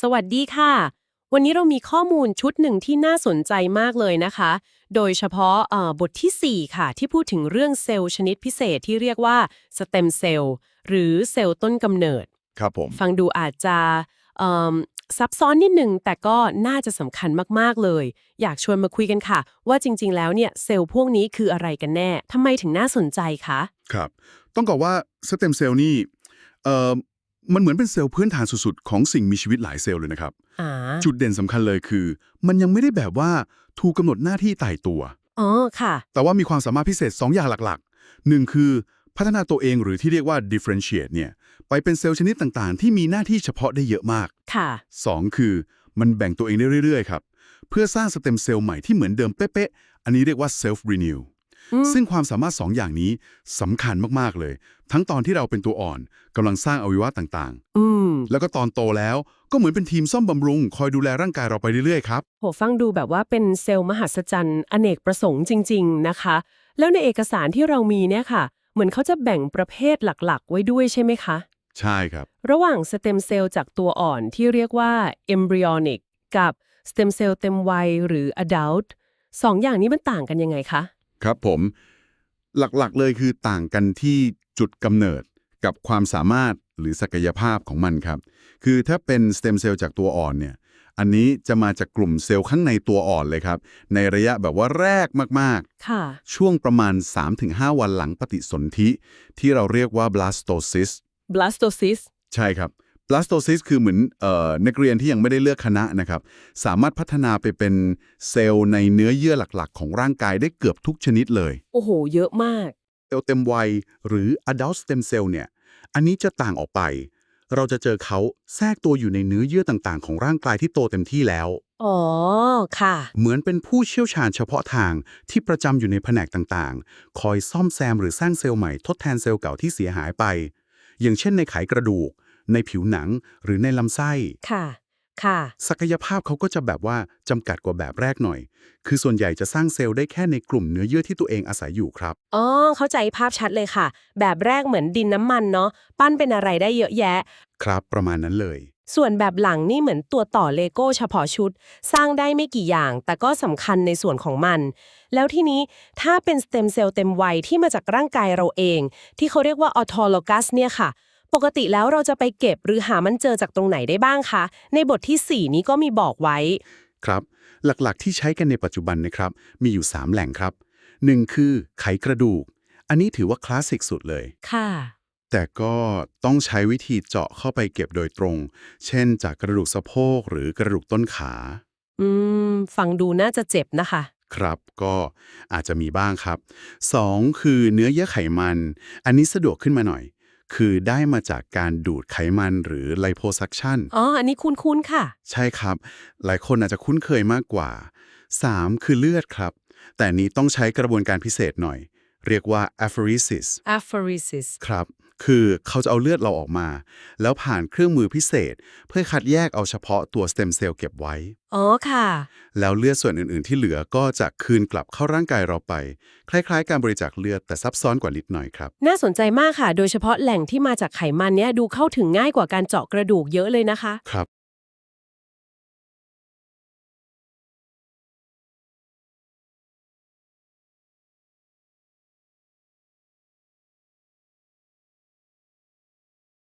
สวัสดีค่ะ วันนี้เรามีข้อมูลชุดหนึ่งที่น่าสนใจมากเลยนะคะ โดยเฉพาะเอ่อบทที่ 4 ค่ะ ที่พูดถึงเรื่องเซลล์ชนิดพิเศษที่เรียกว่าสเต็มเซลล์หรือเซลล์ต้นกำเนิด ครับผม ฟังดูอาจจะเอิ่มซับซ้อนนิดนึงแต่ก็น่าจะสำคัญมาก ๆ เลย อยากชวนมาคุยกันค่ะ ว่าจริง ๆ แล้วเนี่ยเซลล์พวกนี้คืออะไรกันแน่ทำไมถึงน่าสนใจคะ ครับ ต้องบอกว่าสเต็มเซลล์นี่เอ่อ มันเหมือนเป็นเซลล์พื้นฐานสุดๆ ของสิ่งมีชีวิตหลายเซลล์เลยนะครับอ่าจุดเด่นสำคัญเลยคือ มันยังไม่ได้แบบว่าถูกกำหนดหน้าที่ตายตัว อ๋อ ค่ะ แต่ว่ามีความสามารถพิเศษ 2 อย่างหลักๆหนึ่งคือพัฒนาตัวเองหรือที่เรียกว่า differentiate เนี่ย ไปเป็นเซลล์ชนิดต่างๆ ที่มีหน้าที่เฉพาะได้เยอะมาก ค่ะ 2 คือมันแบ่งตัวเองได้เรื่อยๆ ครับ เพื่อสร้างสเต็มเซลล์ใหม่ที่เหมือนเดิมเป๊ะๆ อันนี้เรียกว่า self renew อืม ซึ่งความสามารถ2อย่างนี้สำคัญมากๆเลย ทั้งตอนที่เราเป็นตัวอ่อนกำลังสร้างอวัยวะต่างอืมๆแล้วก็ตอนโตแล้วก็เหมือนเป็นทีมซ่อมบำรุง คอยดูแลร่างกายเราไปเรื่อยๆครับโหฟังดูแบบว่าเป็นเซลล์มหัศจรรย์อเนกประสงค์จริง ๆนะคะ แล้วในเอกสารที่เรามีเนี่ยค่ะ เหมือนเขาจะแบ่งประเภทหลักๆ ไว้ด้วยใช่ไหมคะ ใช่ครับ ระหว่างสเต็มเซลล์จากตัวอ่อนที่เรียกว่า embryonic กับสเต็มเซลล์เต็มวัยหรือ adult สองอย่างนี้มันต่างกันยังไงคะ ครับผมหลักๆเลยคือต่างกันที่จุดกำเนิดกับความสามารถหรือศักยภาพของมันครับ คือถ้าเป็นสเต็มเซลล์จากตัวอ่อนเนี่ย อันนี้จะมาจากกลุ่มเซลล์ข้างในตัวอ่อนเลยครับ ในระยะแบบว่าแรกมากค่ะๆช่วงประมาณ 3-5 วันหลังปฏิสนธิ ที่เราเรียกว่า blastocyst blastocyst ใช่ครับ blastocyst คือเหมือนเอ่อนักเรียนที่ยังไม่ได้เลือกคณะนะครับ สามารถพัฒนาไปเป็นเซลล์ในเนื้อเยื่อหลักๆ ของร่างกายได้เกือบทุกชนิดเลย โอ้โห เยอะมาก เซลล์เต็มวัยหรือ adult stem cell เนี่ย อันนี้จะต่างออกไป เราจะเจอเขาแทรกตัวอยู่ในเนื้อเยื่อต่างๆ ของร่างกายที่โตเต็มที่แล้ว อ๋อ ค่ะ เหมือนเป็นผู้เชี่ยวชาญเฉพาะทางที่ประจำอยู่ในแผนกต่างๆ คอยซ่อมแซมหรือสร้างเซลล์ใหม่ทดแทนเซลล์เก่าที่เสียหายไป อย่างเช่นในไขกระดูก ในผิวหนังหรือในลำไส้ ค่ะ ค่ะ ศักยภาพเขาก็จะแบบว่าจำกัดกว่าแบบแรกหน่อย คือส่วนใหญ่จะสร้างเซลล์ได้แค่ในกลุ่มเนื้อเยื่อที่ตัวเองอาศัยอยู่ครับ อ๋อ เข้าใจภาพชัดเลยค่ะ แบบแรกเหมือนดินน้ำมันเนาะ ปั้นเป็นอะไรได้เยอะแยะ ครับประมาณนั้นเลย ส่วนแบบหลังนี่เหมือนตัวต่อเลโก้เฉพาะชุด สร้างได้ไม่กี่อย่าง แต่ก็สำคัญในส่วนของมัน แล้วทีนี้ถ้าเป็นสเต็มเซลล์เต็มวัยที่มาจากร่างกายเราเอง ที่เขาเรียกว่าออโทโลกัสเนี่ยค่ะ ปกติแล้วเราจะไปเก็บหรือหามันเจอจากตรงไหนได้บ้างคะ ในบทที่ 4 นี้ก็มีบอกไว้ ครับ หลักๆที่ใช้กันในปัจจุบันนะครับ มีอยู่ 3 แหล่งครับ 1 คือไขกระดูก อันนี้ถือว่าคลาสสิกสุดเลย ค่ะ แต่ก็ต้องใช้วิธีเจาะเข้าไปเก็บโดยตรง เช่น จากกระดูกสะโพกหรือกระดูกต้นขา อืม ฟังดูน่าจะเจ็บนะคะ ครับ ก็อาจจะมีบ้างครับ 2 คือเนื้อเยื่อไขมัน อันนี้สะดวกขึ้นมาหน่อย คือได้มาจากการดูดไขมันหรือไลโพซักชันอ๋อ อันนี้คุ้นๆ ค่ะ ใช่ครับ หลายคนอาจจะคุ้นเคยมากกว่า 3 คือเลือดครับ แต่อันนี้ต้องใช้กระบวนการพิเศษหน่อย เรียกว่า apheresis apheresis ครับ คือเขาจะเอาเลือดเราออกมา แล้วผ่านเครื่องมือพิเศษ เพื่อคัดแยกเอาเฉพาะตัวสเต็มเซลล์เก็บไว้ อ๋อค่ะ แล้วเลือดส่วนอื่นๆ ที่เหลือก็จะคืนกลับเข้าร่างกายเราไป คล้ายๆ การบริจาคเลือดแต่ซับซ้อนกว่านิดหน่อยครับ น่าสนใจมากค่ะ โดยเฉพาะแหล่งที่มาจากไขมันเนี้ยดูเข้าถึงง่ายกว่าการเจาะกระดูกเยอะเลยนะคะ ครับ